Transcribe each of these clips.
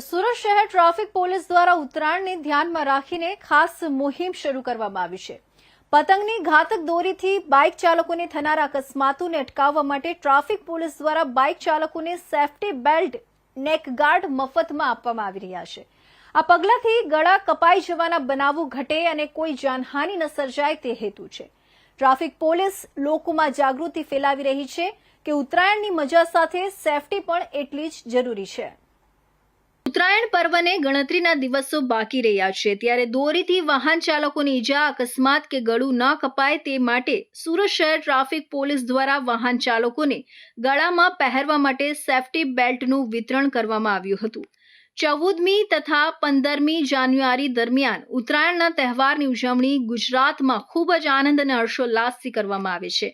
સુરત શહેર traffic police દ્વારા ઉત્તરાયણને ધ્યાનમાં રાખીને ખાસ મુહિમ શરૂ કરવામાં આવી છે. પતંગની ઘાતક દોરીથી બાઇક ચાલકોને થનારા અકસ્માતોને અટકાવવા માટે ટ્રાફિક પોલીસ દ્વારા બાઇક ચાલકોને સેફટી બેલ્ટ, નેક ગાર્ડ મફતમાં આપવામાં આવી રહ્યા છે. આ પગલાંથી ગળા કપાઈ જવાના બનાવો ઘટે અને કોઈ જાનહાનિ ન સર્જાય તે હેતુ છે. ટ્રાફિક પોલીસ લોકોમાં જાગૃતિ ફેલાવી રહી છે કે ઉત્તરાયણની મજા સાથે સેફટી પણ એટલી જ જરૂરી છે. ઉત્તરાયણ પર્વને ગણતરીના દિવસો બાકી રહ્યા છે. ત્યારે દોરીથી વાહન ચાલકોની ઈજા, અકસ્માત કે ગળું ન કપાય તે માટે સુરત શહેર ટ્રાફિક પોલીસ દ્વારા વાહન ચાલકોને ગળામાં પહેરવા માટે સેફટી બેલ્ટનું વિતરણ કરવામાં આવ્યું હતું. ચૌદમી તથા પંદરમી જાન્યુઆરી દરમિયાન ઉત્તરાયણના તહેવારની ઉજવણી ગુજરાતમાં ખૂબ જ આનંદ અને હર્ષોલ્લાસથી કરવામાં આવે છે.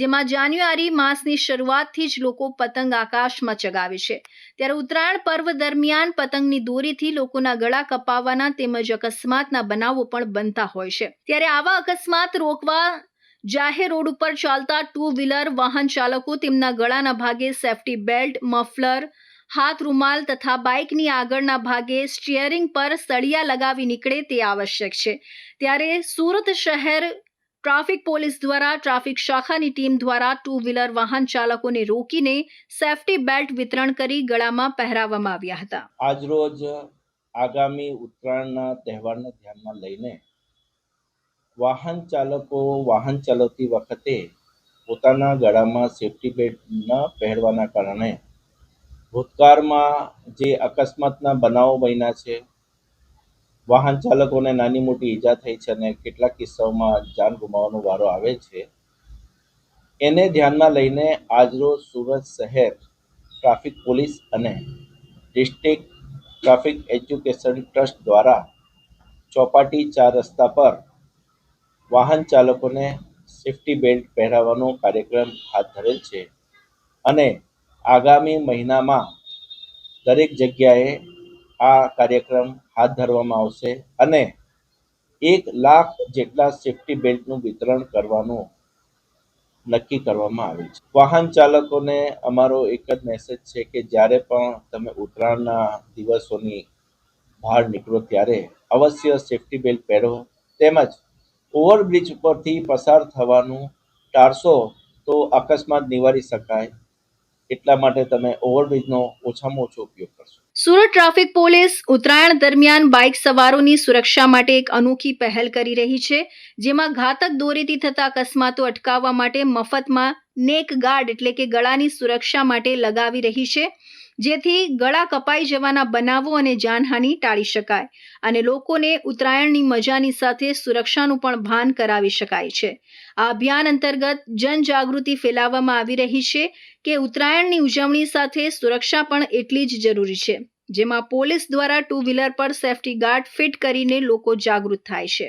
જેમાં જાન્યુઆરી માસની શરૂઆતથી જ લોકો પતંગ આકાશમાં ચગાવે છે. ત્યારે ઉત્તરાયણ પર્વ દરમિયાન પતંગની દોરીથી લોકોના ગળા કપાવવાના તેમજ અકસ્માતના બનાવો પણ બનતા હોય છે. ત્યારે આવા અકસ્માત રોકવા જાહેર રોડ ઉપર ચાલતા ટુ વ્હીલર વાહન ચાલકો તેમના ગળાના ભાગે સેફટી બેલ્ટ, મફલર હાથ રૂમાલ તથા બાઇકની આગળના ભાગે સ્ટિયરિંગ પર સળિયા લગાવી નીકળે તે આવશ્યક છે. ત્યારે સુરત શહેર ટ્રાફિક પોલીસ દ્વારા ટ્રાફિક શાખાની ટીમ દ્વારા ટુ વ્હીલર વાહન ચાલકોને રોકીને સેફટી બેલ્ટ વિતરણ કરી ગળામાં પહેરાવવામાં આવ્યા હતા. આજરોજ આગામી ઉત્તરાયણના તહેવારને ધ્યાનમાં લઈને વાહન ચાલકો વાહન ચલાવતી વખતે પોતાના ગળામાં સેફટી બેલ્ટ ન પહેરવાના કારણે ભૂતકાળમાં જે અકસ્માતના બનાવો બન્યા છે, વાહન ચાલકોને નાની મોટી ઈજા થઈ છે અને કેટલાક કિસ્સાઓમાં જાન ગુમાવવાનો વારો આવે છે, એને ધ્યાનમાં લઈને આજરોજ સુરત શહેર ટ્રાફિક પોલીસ અને ડિસ્ટ્રિક્ટ ટ્રાફિક એજ્યુકેશન ટ્રસ્ટ દ્વારા ચોપાટી ચાર રસ્તા પર વાહન ચાલકોને સેફટી બેલ્ટ પહેરાવવાનો કાર્યક્રમ હાથ ધરેલ છે અને આગામી મહિનામાં દરેક જગ્યાએ આ કાર્યક્રમ હાથ ધરવામાં આવશે અને એક લાખ જેટલા સેફટી બેલ્ટનું વિતરણ કરવાનું નક્કી કરવામાં આવ્યું છે. વાહન ચાલકોને અમારો એક જ મેસેજ છે કે જ્યારે પણ તમે ઉત્તરાયણના દિવસોની બહાર નીકળો ત્યારે અવશ્ય સેફ્ટી બેલ્ટ પહેરો. તેમજ ઓવરબ્રિજ ઉપરથી પસાર થવાનું ટાળશો તો અકસ્માત નિવારી શકાય. એટલા માટે તમે ઓવરબ્રિજનો ઓછામાં ઓછો ઉપયોગ કરશો. સુરત ટ્રાફિક પોલીસ ઉત્તરાયણ દરમિયાન બાઇક સવારોની સુરક્ષા માટે એક અનોખી પહેલ કરી રહી છે, જેમાં ઘાતક દોરીથી થતા અકસ્માતો અટકાવવા માટે મફતમાં નેક ગાર્ડ એટલે કે ગળાની સુરક્ષા માટે લગાવી રહી છે. જેથી ગળા કપાઈ જવાના બનાવો અને જાનહાનિ ટાળી શકાય અને લોકોને ઉત્તરાયણની મજાની સાથે સુરક્ષાનું પણ ભાન કરાવી શકાય છે. આ અભિયાન અંતર્ગત જનજાગૃતિ ફેલાવવામાં આવી રહી છે કે ઉત્તરાયણની ઉજવણી સાથે સુરક્ષા પણ એટલી જ જરૂરી છે, જેમાં પોલીસ દ્વારા ટુ વ્હીલર પર સેફટી ગાર્ડ ફિટ કરીને લોકો જાગૃત થાય છે.